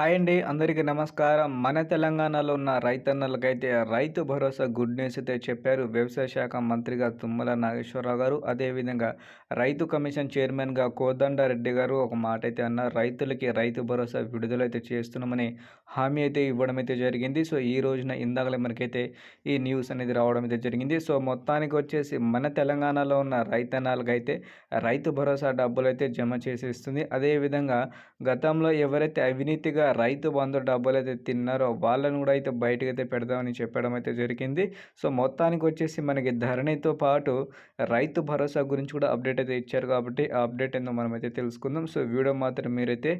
Hi అండి. అందరికీ నమస్కారం. మన తెలంగాణలో ఉన్న రైతన్నలకైతే రైతు భరోసా గుడ్ న్యూస్ అయితే చెప్పారు. వ్యవసాయ శాఖ మంత్రిగా తుమ్మల నాగేశ్వరరావు గారు. అదేవిధంగా రైతు కమిషన్ చైర్మన్గా కోదండారెడ్డి గారు ఒక మాట అయితే అన్నారు. రైతులకి రైతు భరోసా విడుదలైతే చేస్తున్నామని హామీ అయితే ఇవ్వడం అయితే జరిగింది. సో ఈ రోజున ఇందాకలే మనకైతే ఈ న్యూస్ అనేది రావడం అయితే జరిగింది. సో మొత్తానికి వచ్చేసి మన తెలంగాణలో ఉన్న రైతన్నలకైతే రైతు భరోసా డబ్బులు అయితే జమ చేసేస్తుంది అదేవిధంగా గతంలో ఎవరైతే అవినీతిగా రైతు బంధు డబ్బులు అయితే తిన్నారో వాళ్ళని కూడా అయితే బయటకు అయితే పెడదామని చెప్పడం అయితే జరిగింది. సో మొత్తానికి వచ్చేసి మనకి ధరణితో పాటు రైతు భరోసా గురించి కూడా అప్డేట్ అయితే ఇచ్చారు కాబట్టి ఆ అప్డేట్ ఏందో మనం అయితే తెలుసుకుందాం. సో వీడియో మాత్రం మీరైతే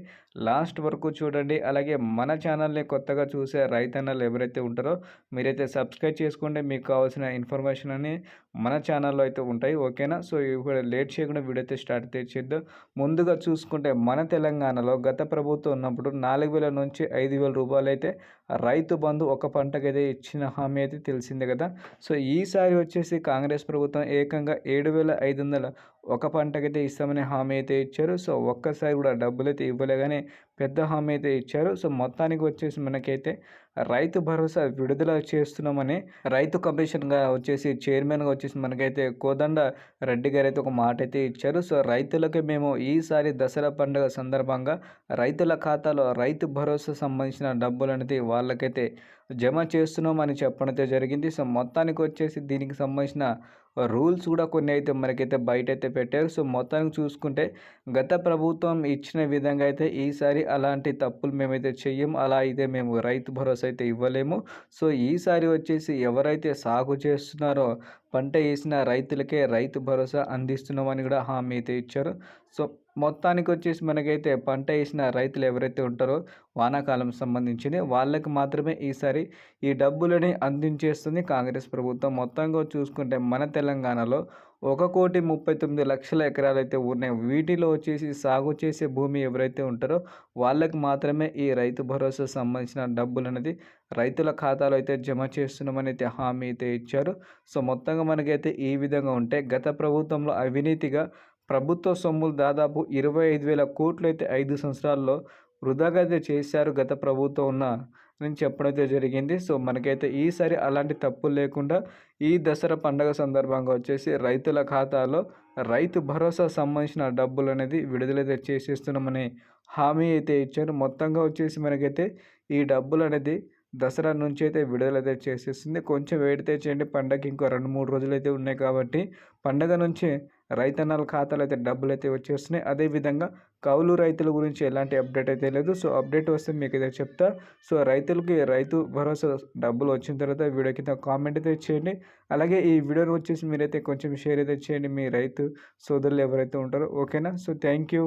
లాస్ట్ వరకు చూడండి. అలాగే మన ఛానల్ని కొత్తగా చూసే రైతన్నలు ఎవరైతే ఉంటారో మీరైతే సబ్స్క్రైబ్ చేసుకుంటే మీకు కావాల్సిన ఇన్ఫర్మేషన్ అని మన ఛానల్లో అయితే ఉంటాయి. ఓకేనా? సో ఇప్పుడు లేట్ చేయకుండా వీడియో అయితే స్టార్ట్ చేద్దాం. ముందుగా చూసుకుంటే మన తెలంగాణలో గత ప్రభుత్వం ఉన్నప్పుడు నాలుగు నాలుగు వేల నుంచి ఐదు వేల రూపాయలు అయితే రైతు బంధు ఒక పంటకైతే ఇచ్చిన హామీ అయితే తెలిసిందే కదా. సో ఈసారి వచ్చేసి కాంగ్రెస్ ప్రభుత్వం ఏకంగా ఏడు వేల ఐదు వందల ఒక పంటకైతే ఇస్తామని హామీ అయితే ఇచ్చారు. సో ఒక్కసారి కూడా డబ్బులు అయితే ఇవ్వలేగానే పెద్ద హామీ అయితే ఇచ్చారు. సో మొత్తానికి వచ్చేసి మనకైతే రైతు భరోసా విడుదల చేస్తున్నామని రైతు కమిషన్గా వచ్చేసి చైర్మన్గా వచ్చేసి మనకైతే కోదండ రెడ్డి గారు అయితే ఒక మాట అయితే ఇచ్చారు. సో రైతులకి మేము ఈసారి దసరా పండుగ సందర్భంగా రైతుల ఖాతాలో రైతు భరోసా సంబంధించిన డబ్బులు అనేది వాళ్ళకైతే జమ చేస్తున్నామని చెప్పడం జరిగింది. సో మొత్తానికి వచ్చేసి దీనికి సంబంధించిన రూల్స్ కూడా కొన్ని అయితే మనకైతే బయట అయితే పెట్టారు. సో మొత్తానికి చూసుకుంటే గత ప్రభుత్వం ఇచ్చిన విధంగా అయితే ఈసారి అలాంటి తప్పులు మేమైతే చెయ్యం. అలా అయితే మేము రైతు భరోసా అయితే ఇవ్వలేము. సో ఈసారి వచ్చేసి ఎవరైతే సాగు చేస్తున్నారో పంట వేసిన రైతులకే రైతు భరోసా అందిస్తున్నామని కూడా హామీ అయితే ఇచ్చారు. సో మొత్తానికి వచ్చేసి మనకైతే పంట వేసిన రైతులు ఎవరైతే ఉంటారో వానాకాలం సంబంధించింది వాళ్ళకి మాత్రమే ఈసారి ఈ డబ్బులని అందించేస్తుంది కాంగ్రెస్ ప్రభుత్వం. మొత్తంగా చూసుకుంటే మన తెలంగాణలో ఒక కోటి ముప్పై తొమ్మిది లక్షల ఎకరాలు అయితే ఉన్నాయి. వీటిలో వచ్చేసి సాగు చేసే భూమి ఎవరైతే ఉంటారో వాళ్ళకి మాత్రమే ఈ రైతు భరోసా సంబంధించిన డబ్బులు అనేది రైతుల ఖాతాలో అయితే జమ చేస్తున్నామని అయితే హామీ అయితే ఇచ్చారు. సో మొత్తంగా మనకైతే ఈ విధంగా ఉంటే గత ప్రభుత్వంలో అవినీతిగా ప్రభుత్వ సొమ్ములు దాదాపు ఇరవై ఐదు వేల కోట్లు అయితే ఐదు సంవత్సరాల్లో వృధాగా అయితే చేశారు గత ప్రభుత్వం ఉన్న నేను చెప్పడం జరిగింది. సో మనకైతే ఈసారి అలాంటి తప్పులు లేకుండా ఈ దసరా పండగ సందర్భంగా వచ్చేసి రైతుల ఖాతాలో రైతు భరోసా సంబంధించిన డబ్బులు అనేది విడుదలైతే చేసేస్తున్నామని హామీ అయితే ఇచ్చారు. మొత్తంగా వచ్చేసి మనకైతే ఈ డబ్బులు అనేది దసరా నుంచి అయితే విడుదలైతే చేసేస్తుంది. కొంచెం వేడితే చేయండి. పండగకి ఇంకో రెండు మూడు రోజులు అయితే ఉన్నాయి కాబట్టి పండగ నుంచి రైతన్నల ఖాతాలు అయితే డబ్బులు అయితే వచ్చేస్తున్నాయి అదేవిధంగా కౌలు రైతుల గురించి ఎలాంటి అప్డేట్ అయితే లేదు. సో అప్డేట్ వస్తే మీకు అయితే చెప్తా. సో రైతులకి రైతు భరోసా డబ్బులు వచ్చిన తర్వాత వీడియో కింద కామెంట్ అయితే చేయండి. అలాగే ఈ వీడియోని వచ్చేసి మీరైతే కొంచెం షేర్ అయితే చేయండి మీ రైతు సోదరులు ఎవరైతే ఉంటారో. ఓకేనా? So thank you.